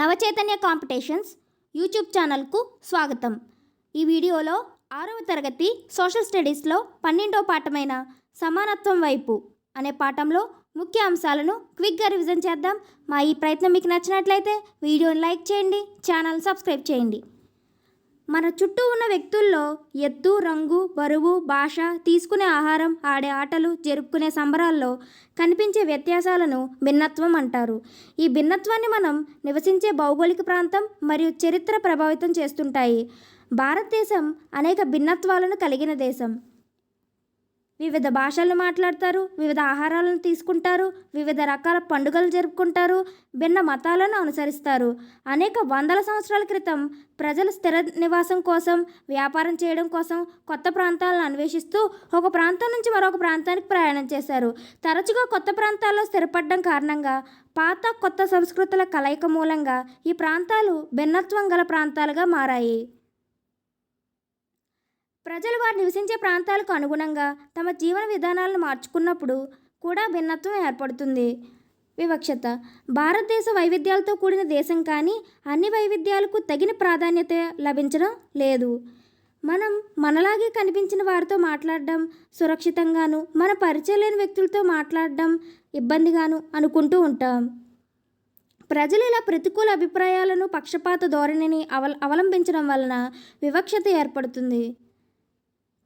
Navachaitanya competitions YouTube ఛానల్కు స్వాగతం. ఈ వీడియోలో ఆరవ తరగతి సోషల్ స్టడీస్లో పన్నెండో పాఠమైన సమానత్వం వైపు అనే పాఠంలో ముఖ్య అంశాలను క్విక్గా రివిజన్ చేద్దాం. మా ఈ ప్రయత్నం మీకు నచ్చినట్లయితే వీడియోని లైక్ చేయండి ఛానల్ సబ్స్క్రైబ్ చేయండి. మన చుట్టూ ఉన్న వ్యక్తుల్లో ఎత్తు రంగు బరువు భాష తీసుకునే ఆహారం ఆడే ఆటలు జరుపుకునే సంబరాల్లో కనిపించే వ్యత్యాసాలను భిన్నత్వం అంటారు. ఈ భిన్నత్వాన్ని మనం నివసించే భౌగోళిక ప్రాంతం మరియు చరిత్ర ప్రభావితం చేస్తుంటాయి. భారతదేశం అనేక భిన్నత్వాలను కలిగిన దేశం. వివిధ భాషలను మాట్లాడతారు వివిధ ఆహారాలను తీసుకుంటారు వివిధ రకాల పండుగలు జరుపుకుంటారు భిన్న మతాలను అనుసరిస్తారు. అనేక వందల సంవత్సరాల క్రితం ప్రజలు స్థిర నివాసం కోసం వ్యాపారం చేయడం కోసం కొత్త ప్రాంతాలను అన్వేషిస్తూ ఒక ప్రాంతం నుంచి మరొక ప్రాంతానికి ప్రయాణం చేశారు. తరచుగా కొత్త ప్రాంతాల్లో స్థిరపడడం కారణంగా పాత కొత్త సంస్కృతుల కలయిక మూలంగా ఈ ప్రాంతాలు భిన్నత్వం గల ప్రాంతాలుగా మారాయి. ప్రజలు వారు నివసించే ప్రాంతాలకు అనుగుణంగా తమ జీవన విధానాలను మార్చుకున్నప్పుడు కూడా భిన్నత్వం ఏర్పడుతుంది. వివక్షత. భారతదేశ వైవిధ్యాలతో కూడిన దేశం కానీ అన్ని వైవిధ్యాలకు తగిన ప్రాధాన్యత లభించడం లేదు. మనం మనలాగే కనిపించిన వారితో మాట్లాడడం సురక్షితంగాను మన పరిచయం లేని వ్యక్తులతో మాట్లాడడం ఇబ్బందిగాను అనుకుంటూ ఉంటాం. ప్రజలు ఇలా ప్రతికూల అభిప్రాయాలను పక్షపాత ధోరణిని అవల అవలంబించడం వలన వివక్షత ఏర్పడుతుంది.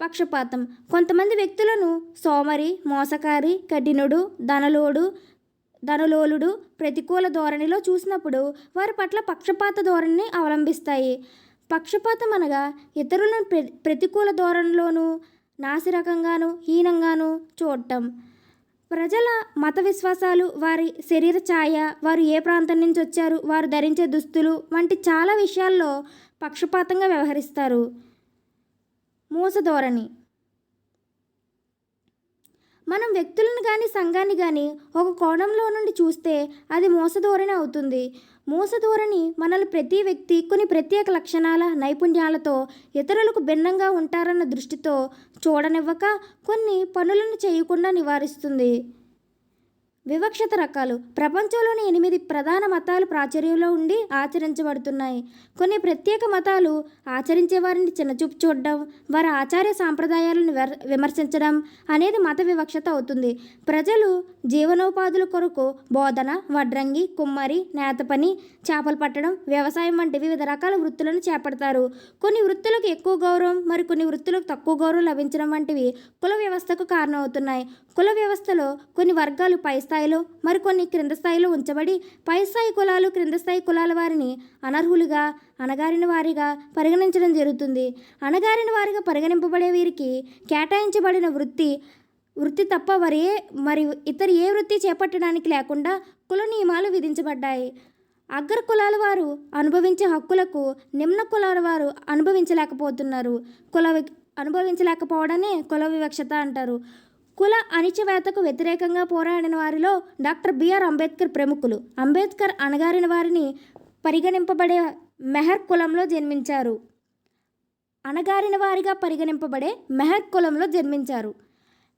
పక్షపాతం. కొంతమంది వ్యక్తులను సోమరి మోసకారి కఠినుడు ధనలోడు ధనలోలుడు ప్రతికూల ధోరణిలో చూసినప్పుడు వారి పట్ల పక్షపాత ధోరణిని అవలంబిస్తాయి. పక్షపాతం అనగా ఇతరులను ప్ర ప్రతికూల ధోరణిలోనూ నాసిరకంగాను హీనంగాను చూడటం. ప్రజల మత విశ్వాసాలు వారి శరీర ఛాయ వారు ఏ ప్రాంతం నుంచి వచ్చారు వారు ధరించే దుస్తులు వంటి చాలా విషయాల్లో పక్షపాతంగా వ్యవహరిస్తారు. మూసధోరణి మనం వ్యక్తులను కానీ సంఘాన్ని కానీ ఒక కోణంలో నుండి చూస్తే అది మూసధోరణి అవుతుంది. మూసధోరణి మనల్ని ప్రతి వ్యక్తి కొన్ని ప్రత్యేక లక్షణాల నైపుణ్యాలతో ఇతరులకు భిన్నంగా ఉంటారన్న దృష్టితో చూడనివ్వక కొన్ని పనులను చేయకుండా నివారిస్తుంది. వివక్షత రకాలు. ప్రపంచంలోని ఎనిమిది ప్రధాన మతాలు ప్రాచుర్యంలో ఉండి ఆచరించబడుతున్నాయి. కొన్ని ప్రత్యేక మతాలు ఆచరించే వారిని చిన్నచూపు చూడడం వారి ఆచార్య సాంప్రదాయాలను విమర్శించడం అనేది మత వివక్షత అవుతుంది. ప్రజలు జీవనోపాధుల కొరకు బోధన వడ్రంగి కుమ్మరి నేత పని చేపలు పట్టడం వ్యవసాయం వంటి వివిధ రకాల వృత్తులను చేపడతారు. కొన్ని వృత్తులకు ఎక్కువ గౌరవం మరి కొన్ని వృత్తులకు తక్కువ గౌరవం లభించడం వంటివి కుల వ్యవస్థకు కారణమవుతున్నాయి. కుల వ్యవస్థలో కొన్ని వర్గాలు పై స్థాయిలో మరికొన్ని క్రింద స్థాయిలో ఉంచబడి పై స్థాయి కులాలు క్రింద స్థాయి కులాల వారిని అనర్హులుగా అణగారిన వారిగా పరిగణించడం జరుగుతుంది. అణగారిన వారిగా పరిగణింపబడే వీరికి కేటాయించబడిన వృత్తి వృత్తి తప్ప మరి ఏ మరి ఇతర ఏ వృత్తి చేపట్టడానికి లేకుండా కుల నియమాలు విధించబడ్డాయి. అగ్ర కులాల వారు అనుభవించే హక్కులకు నిమ్న కులాల వారు అనుభవించలేకపోతున్నారు. కుల అనుభవించలేకపోవడమే కుల వివక్షత అంటారు. కుల అణిచివేతకు వ్యతిరేకంగా పోరాడిన వారిలో డాక్టర్ బిఆర్ అంబేద్కర్ ప్రముఖులు. అంబేద్కర్ అణగారిన వారిని పరిగణింపబడే మెహర్ కులంలో జన్మించారు. అణగారిన వారిగా పరిగణింపబడే మెహర్ కులంలో జన్మించారు.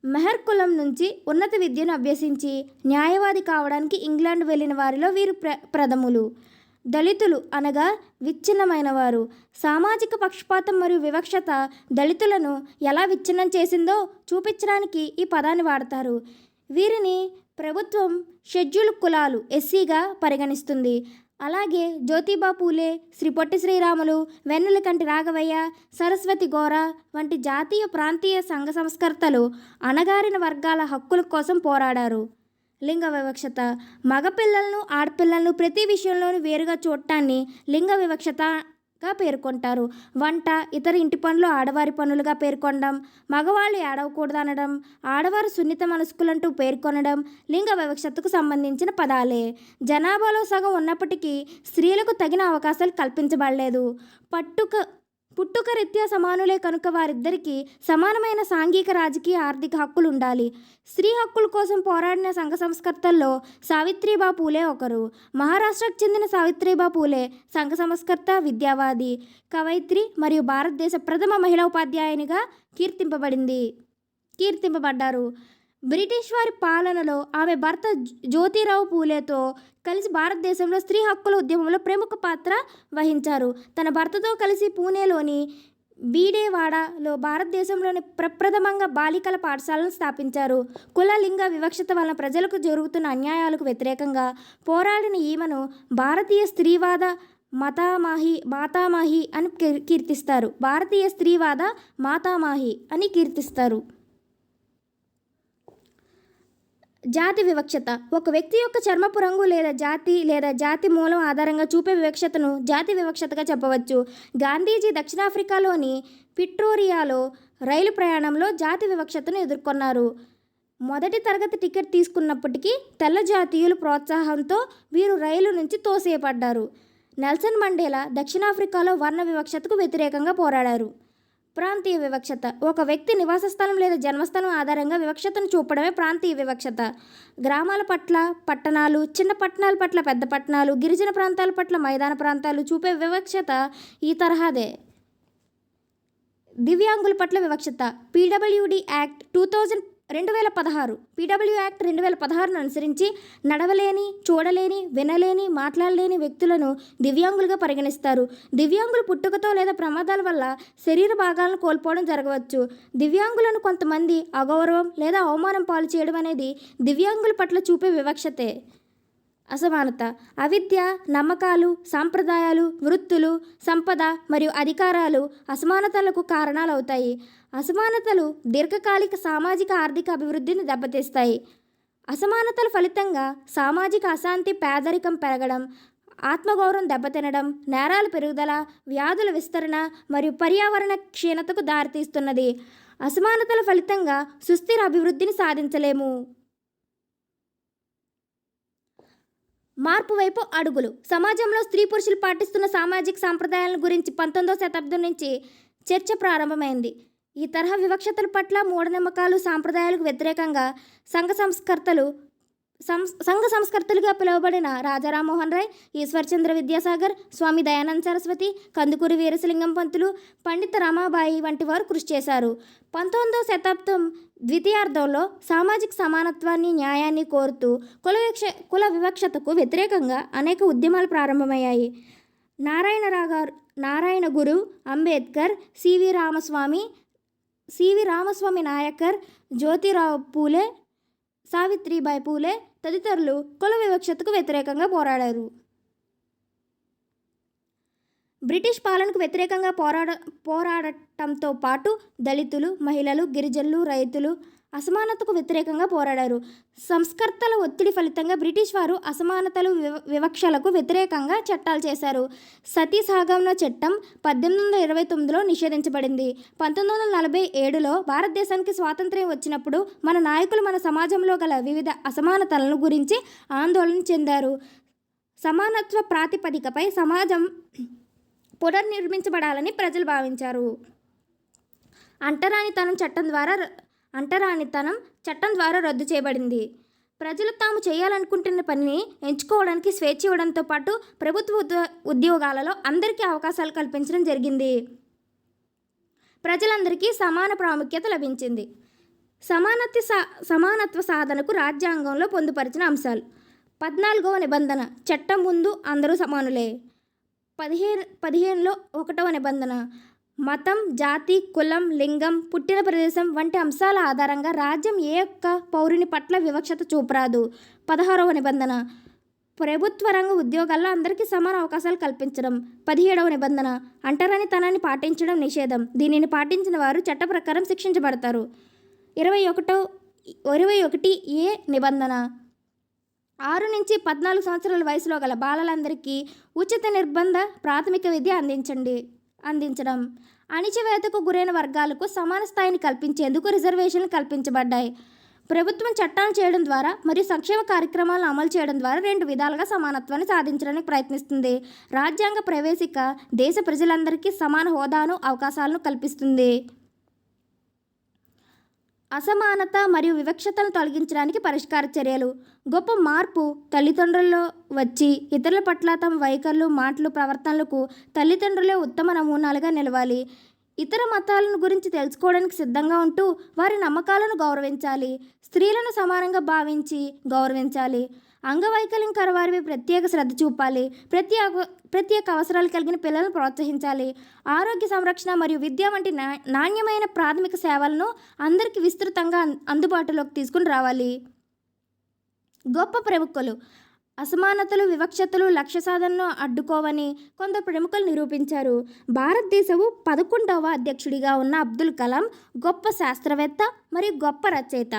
మెహర్ కులం నుంచి ఉన్నత విద్యను అభ్యసించి న్యాయవాది కావడానికి ఇంగ్లాండ్ వెళ్ళిన వారిలో వీరు ప్ర ప్రథములు. దళితులు అనగా విచ్ఛిన్నమైన వారు సామాజిక పక్షపాతం మరియు వివక్షత దళితులను ఎలా విచ్ఛిన్నం చేసిందో చూపించడానికి ఈ పదాన్ని వాడతారు. వీరిని ప్రభుత్వం షెడ్యూల్ కులాలు ఎస్సీగా పరిగణిస్తుంది. అలాగే జ్యోతిబా పూలే శ్రీ పొట్టి శ్రీరాములు వెన్నెలకంటి రాఘవయ్య సరస్వతి గోర వంటి జాతీయ ప్రాంతీయ సంఘ సంస్కర్తలు అణగారిన వర్గాల హక్కుల కోసం పోరాడారు. లింగ వివక్షత. మగపిల్లలను ఆడపిల్లలను ప్రతి విషయంలోనూ వేరుగా చూడటాన్ని లింగ వివక్షతగా పేర్కొంటారు. వంట ఇతర ఇంటి పనులు ఆడవారి పనులుగా పేర్కొనడం మగవాళ్ళు ఏడవకూడదు అనడం ఆడవారు సున్నిత మనస్కులంటూ పేర్కొనడం లింగ వివక్షతకు సంబంధించిన పదాలే. జనాభాలో సగం ఉన్నప్పటికీ స్త్రీలకు తగిన అవకాశాలు కల్పించబడలేదు. పట్టుక పుట్టుక రీత్యా సమానులే కనుక వారిద్దరికీ సమానమైన సాంఘిక రాజకీయ ఆర్థిక హక్కులు ఉండాలి. స్త్రీ హక్కుల కోసం పోరాడిన సంఘ సంస్కర్తల్లో సావిత్రిబా పూలే ఒకరు. మహారాష్ట్రకు చెందిన సావిత్రిబా పూలే సంఘ సంస్కర్త విద్యావాది కవయిత్రి మరియు భారతదేశ ప్రథమ మహిళా ఉపాధ్యాయునిగా కీర్తింపబడింది. కీర్తింపబడ్డారు. బ్రిటిష్ వారి పాలనలో ఆమె భర్త జ్యోతిరావు పూలేతో కలిసి భారతదేశంలో స్త్రీ హక్కుల ఉద్యమంలో ప్రముఖ పాత్ర వహించారు. తన భర్తతో కలిసి పూణేలోని బీడేవాడలో భారతదేశంలోని ప్రప్రథమంగా బాలికల పాఠశాలను స్థాపించారు. కుల లింగ వివక్షత వలన ప్రజలకు జరుగుతున్న అన్యాయాలకు వ్యతిరేకంగా పోరాడిన ఈమెను భారతీయ స్త్రీవాద మతామాహి మాతామాహి అని కీర్తిస్తారు. భారతీయ స్త్రీవాద మాతామాహి అని కీర్తిస్తారు. జాతి వివక్షత. ఒక వ్యక్తి యొక్క చర్మపు రంగు లేదా జాతి లేదా జాతి మూలం ఆధారంగా చూపే వివక్షతను జాతి వివక్షతగా చెప్పవచ్చు. గాంధీజీ దక్షిణాఫ్రికాలోని పిట్రోరియాలో రైలు ప్రయాణంలో జాతి వివక్షతను ఎదుర్కొన్నారు. మొదటి తరగతి టికెట్ తీసుకున్నప్పటికీ తెల్ల జాతీయుల ప్రోత్సాహంతో వీరు రైలు నుంచి తోసేయబడ్డారు. నెల్సన్ మండేలా దక్షిణాఫ్రికాలో వర్ణ వివక్షతకు వ్యతిరేకంగా పోరాడారు. ప్రాంతీయ వివక్షత. ఒక వ్యక్తి నివాస స్థలం లేదా జన్మస్థలం ఆధారంగా వివక్షతను చూపడమే ప్రాంతీయ వివక్షత. గ్రామాల పట్ల పట్టణాలు చిన్న పట్టణాల పట్ల పెద్ద పట్టణాలు గిరిజన ప్రాంతాల పట్ల మైదాన ప్రాంతాలు చూపే వివక్షత ఈ తరహాదే. దివ్యాంగుల పట్ల వివక్షత. పీడబ్ల్యూడి యాక్ట్ టూ థౌజండ్ రెండు వేల పదహారు పీడబ్ల్యూ యాక్ట్ రెండు వేల పదహారును అనుసరించి నడవలేని చూడలేని వినలేని మాట్లాడలేని వ్యక్తులను దివ్యాంగులుగా పరిగణిస్తారు. దివ్యాంగులు పుట్టుకతో లేదా ప్రమాదాల వల్ల శరీర భాగాలను కోల్పోవడం జరగవచ్చు. దివ్యాంగులను కొంతమంది అగౌరవం లేదా అవమానం పాలు చేయడం అనేది దివ్యాంగుల పట్ల చూపే వివక్షతే. అసమానత అవిద్య నమ్మకాలు సాంప్రదాయాలు వృత్తులు సంపద మరియు అధికారాలు అసమానతలకు కారణాలవుతాయి. అసమానతలు దీర్ఘకాలిక సామాజిక ఆర్థిక అభివృద్ధిని దెబ్బతీస్తాయి. అసమానతల ఫలితంగా సామాజిక అశాంతి పేదరికం పెరగడం ఆత్మగౌరవం దెబ్బతినడం నేరాల పెరుగుదల వ్యాధుల విస్తరణ మరియు పర్యావరణ క్షీణతకు దారితీస్తున్నది. అసమానతల ఫలితంగా సుస్థిర అభివృద్ధిని సాధించలేము. మార్పు వైపు అడుగులు. సమాజంలో స్త్రీ పురుషులు పాటిస్తున్న సామాజిక సాంప్రదాయాల గురించి పంతొమ్మిదవ శతాబ్దం నుంచి చర్చ ప్రారంభమైంది. ఈ తరహా వివక్షతల పట్ల మూఢనమ్మకాలు సాంప్రదాయాలకు వ్యతిరేకంగా సంఘ సంస్కర్తలు సంఘ సంస్కర్తలుగా పిలువబడిన రాజారామోహన్ రాయ్ ఈశ్వర్చంద్ర విద్యాసాగర్ స్వామి దయానంద సరస్వతి కందుకూరి వీరశలింగం పంతులు పండిత రమాబాయి వంటి వారు కృషి చేశారు. పంతొమ్మిదవ శతాబ్దం ద్వితీయార్థంలో సామాజిక సమానత్వాన్ని న్యాయాన్ని కోరుతూ కుల వివక్ష కుల వివక్షతకు వ్యతిరేకంగా అనేక ఉద్యమాలు ప్రారంభమయ్యాయి. నారాయణరావు గారు నారాయణ గురు అంబేద్కర్ సివి రామస్వామి సివి రామస్వామి నాయకర్ జ్యోతిరావు పూలే సావిత్రిబాయి పూలే తదితరులు కుల వివక్షతకు వ్యతిరేకంగా పోరాడారు. బ్రిటిష్ పాలనకు వ్యతిరేకంగా పోరాడ పోరాడటంతో పాటు దళితులు మహిళలు గిరిజనులు రైతులు అసమానతకు వ్యతిరేకంగా పోరాడారు. సంస్కర్తల ఒత్తిడి ఫలితంగా బ్రిటిష్ వారు అసమానతలు వివ వివక్షలకు వ్యతిరేకంగా చట్టాలు చేశారు. సతీ సహగమన చట్టం పద్దెనిమిది వందల ఇరవై తొమ్మిదిలో నిషేధించబడింది. పంతొమ్మిది వందల నలభై ఏడులో భారతదేశానికి స్వాతంత్ర్యం వచ్చినప్పుడు మన నాయకులు మన సమాజంలో గల వివిధ అసమానతలను గురించి ఆందోళన చెందారు. సమానత్వ ప్రాతిపదికపై సమాజం పునర్నిర్మించబడాలని ప్రజలు భావించారు. అంటరానితనం చట్టం ద్వారా అంటరానితనం చట్టం ద్వారా రద్దు చేయబడింది. ప్రజలు తాము చేయాలనుకుంటున్న పనిని ఎంచుకోవడానికి స్వేచ్ఛ ఇవ్వడంతో పాటు ప్రభుత్వ ఉద్యో- ఉద్యోగాలలో అందరికీ అవకాశాలు కల్పించడం జరిగింది. ప్రజలందరికీ సమాన ప్రాముఖ్యత లభించింది. సమానత్వ సా సమానత్వ సాధనకు రాజ్యాంగంలో పొందుపరిచిన అంశాలు. పద్నాలుగవ నిబంధన చట్టం ముందు అందరూ సమానులే. పదిహేను పదిహేనులో ఒకటవ నిబంధన మతం జాతి కులం లింగం పుట్టిన ప్రదేశం వంటి అంశాల ఆధారంగా రాజ్యం ఏ యొక్క పౌరుని పట్ల వివక్షత చూపరాదు. పదహారవ నిబంధన. ప్రభుత్వ రంగ ఉద్యోగాల్లో అందరికీ సమాన అవకాశాలు కల్పించడం. పదిహేడవ నిబంధన. అంటరానితనాన్ని పాటించడం నిషేధం. దీనిని పాటించిన వారు చట్ట ప్రకారం శిక్షించబడతారు. ఇరవై ఒకటో ఇరవై ఒకటి ఏ నిబంధన. ఆరు నుంచి పద్నాలుగు సంవత్సరాల వయసులో గల బాలలందరికీ ఉచిత నిర్బంధ ప్రాథమిక విద్య అందించండి అందించడం. అణిచివేతకు గురైన వర్గాలకు సమాన స్థాయిని కల్పించేందుకు రిజర్వేషన్లు కల్పించబడ్డాయి. ప్రభుత్వం చట్టాలు చేయడం ద్వారా మరియు సంక్షేమ కార్యక్రమాలను అమలు చేయడం ద్వారా రెండు విధాలుగా సమానత్వాన్ని సాధించడానికి ప్రయత్నిస్తుంది. రాజ్యాంగ ప్రవేశిక దేశ ప్రజలందరికీ సమాన హోదాను అవకాశాలను కల్పిస్తుంది. అసమానత మరియు వివక్షతను తొలగించడానికి పరిష్కార చర్యలు. గొప్ప మార్పు తల్లిదండ్రుల్లో వచ్చి ఇతరుల పట్ల తమ వైఖరులు మాటలు ప్రవర్తనలకు తల్లిదండ్రులే ఉత్తమ నమూనాలుగా నిలవాలి. ఇతర మతాలను గురించి తెలుసుకోవడానికి సిద్ధంగా ఉంటూ వారి నమ్మకాలను గౌరవించాలి. స్త్రీలను సమానంగా భావించి గౌరవించాలి. అంగవైకల్యం కలవారిపై ప్రత్యేక శ్రద్ధ చూపాలి. ప్రత్యేక ప్రత్యేక అవసరాలు కలిగిన పిల్లలను ప్రోత్సహించాలి. ఆరోగ్య సంరక్షణ మరియు విద్య వంటి నాణ్యమైన ప్రాథమిక సేవలను అందరికీ విస్తృతంగా అందుబాటులోకి తీసుకుని రావాలి. గొప్ప ప్రముఖులు. అసమానతలు వివక్షతలు లక్ష్య సాధనను అడ్డుకోవని కొందరు ప్రముఖులు నిరూపించారు. భారతదేశపు పదకొండవ అధ్యక్షుడిగా ఉన్న అబ్దుల్ కలాం గొప్ప శాస్త్రవేత్త మరియు గొప్ప రచయిత.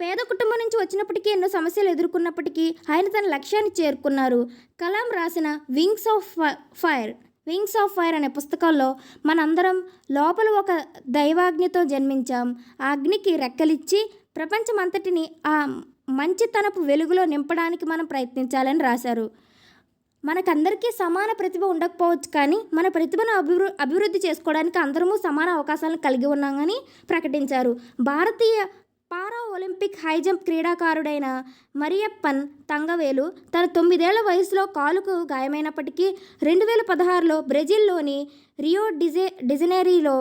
పేద కుటుంబం నుంచి వచ్చినప్పటికీ ఎన్నో సమస్యలు ఎదుర్కొన్నప్పటికీ ఆయన తన లక్ష్యాన్ని చేరుకున్నారు. కలాం రాసిన wings of fire wings of fire అనే పుస్తకంలో మనందరం లోపల ఒక దైవాగ్నితో జన్మించాం. ఆ అగ్నికి రెక్కలిచ్చి ప్రపంచమంతటిని ఆ మంచితనపు వెలుగులో నింపడానికి మనం ప్రయత్నించాలని రాశారు. మనకందరికీ సమాన ప్రతిభ ఉండకపోవచ్చు కానీ మన ప్రతిభను అభివృ అభివృద్ధి చేసుకోవడానికి అందరము సమాన అవకాశాలను కలిగి ఉన్నామని ప్రకటించారు. భారతీయ పారా ఒలింపిక్ హై జంప్ క్రీడాకారుడైన మరియప్పన్ తంగవేలు తన తొమ్మిదేళ్ళ వయసులో కాలుకు గాయమైనప్పటికీ రెండు వేల పదహారులో బ్రెజిల్లోని రియో డిజే డిజనేరీలో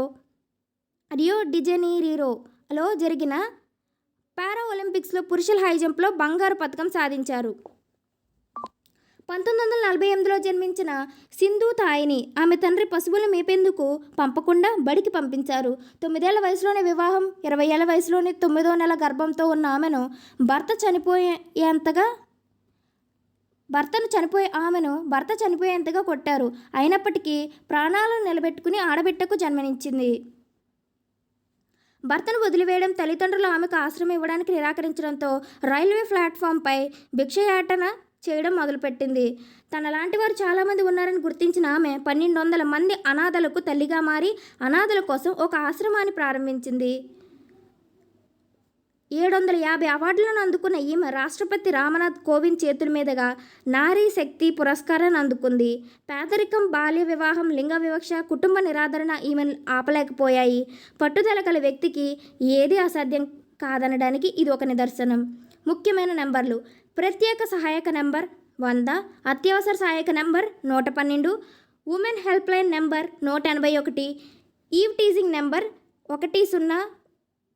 రియో డిజెనీరీరోలో జరిగిన పారా ఒలింపిక్స్లో పురుషుల హై జంప్లో బంగారు పథకం సాధించారు. పంతొమ్మిది వందల నలభై ఎనిమిదిలో జన్మించిన సింధు తాయిని ఆమె తండ్రి పశువులు మేపేందుకు పంపకుండా బడికి పంపించారు. తొమ్మిదేళ్ళ వయసులోనే వివాహం ఇరవై ఏళ్ళ వయసులోనే తొమ్మిదో నెల గర్భంతో ఉన్న ఆమెను భర్త చనిపోయేంతగా భర్తను చనిపోయే ఆమెను భర్త చనిపోయేంతగా కొట్టారు. అయినప్పటికీ ప్రాణాలను నిలబెట్టుకుని ఆడబిడ్డకు జన్మనిచ్చింది. భర్తను వదిలివేయడం తల్లిదండ్రులు ఆమెకు ఆశ్రయం ఇవ్వడానికి నిరాకరించడంతో రైల్వే ప్లాట్ఫామ్పై భిక్షయాటన చేయడం మొదలుపెట్టింది. తనలాంటి వారు చాలామంది ఉన్నారని గుర్తించిన ఆమె పన్నెండు వందల మంది అనాథలకు తల్లిగా మారి అనాథల కోసం ఒక ఆశ్రమాన్ని ప్రారంభించింది. ఏడు వందల యాభై అవార్డులను అందుకున్న ఈమె రాష్ట్రపతి రామనాథ్ కోవింద్ చేతుల మీదుగా నారీ శక్తి పురస్కారాన్ని అందుకుంది. పేదరికం బాల్య వివాహం లింగ వివక్ష కుటుంబ నిరాదరణ ఈమెను ఆపలేకపోయాయి. పట్టుదల గల వ్యక్తికి ఏది అసాధ్యం కాదనడానికి ఇది ఒక నిదర్శనం. ముఖ్యమైన నెంబర్లు ప్రత్యేక సహాయక నెంబర్ వంద అత్యవసర సహాయక నెంబర్ నూట పన్నెండు ఉమెన్ హెల్ప్ లైన్ నెంబర్ నూట ఎనభై ఒకటి ఈవ్ టీజింగ్ నెంబర్ ఒకటి సున్నా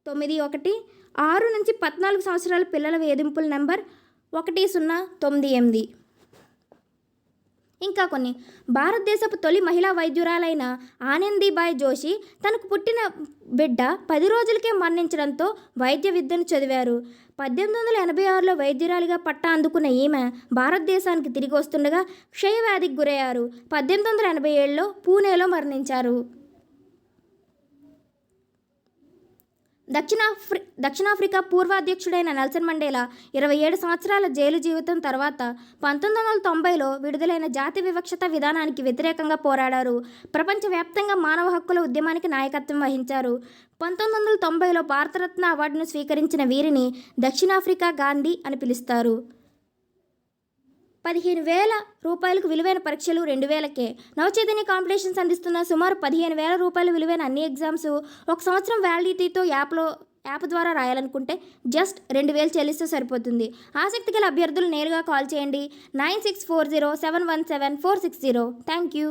తొమ్మిది ఒకటి ఆరు నుంచి పద్నాలుగు సంవత్సరాల పిల్లల వేధింపుల నెంబర్ ఒకటి సున్నా తొమ్మిది ఎనిమిది. ఇంకా కొన్ని. భారతదేశపు తొలి మహిళా వైద్యురాలైన ఆనందీబాయ్ జోషి తనకు పుట్టిన బిడ్డ పది రోజులకే మరణించడంతో వైద్య విద్యను చదివారు. పద్దెనిమిది వందల ఎనభై ఆరులో వైద్యురాలిగా పట్టా అందుకున్న ఈమె భారతదేశానికి తిరిగి వస్తుండగా క్షయవ్యాధికి గురయ్యారు. పద్దెనిమిది వందల ఎనభై ఏడులో పూణేలో మరణించారు. దక్షిణాఫ్రి దక్షిణాఫ్రికా పూర్వాధ్యక్షుడైన నెల్సన్ మండేలా ఇరవై ఏడు సంవత్సరాల జైలు జీవితం తర్వాత పంతొమ్మిది వందల తొంభైలో విడుదలైన జాతి వివక్షత విధానానికి వ్యతిరేకంగా పోరాడారు. ప్రపంచవ్యాప్తంగా మానవ హక్కుల ఉద్యమానికి నాయకత్వం వహించారు. పంతొమ్మిది వందల తొంభైలో భారతరత్న అవార్డును స్వీకరించిన వీరిని దక్షిణాఫ్రికా గాంధీ అని పిలుస్తారు. పదిహేను వేల రూపాయలకు విలువైన పరీక్షలు రెండు వేలకే. నవచైతన్య కాంపిటీషన్స్ అందిస్తున్న సుమారు పదిహేను వేల రూపాయల విలువైన అన్ని ఎగ్జామ్స్ ఒక సంవత్సరం వ్యాలిడిటీతో యాప్లో యాప్ ద్వారా రాయాలనుకుంటే జస్ట్ రెండు వేలు చెల్లిస్తే సరిపోతుంది. ఆసక్తి గల అభ్యర్థులు నేరుగా కాల్ చేయండి. Nine six four zero seven one seven four six zero. Thank you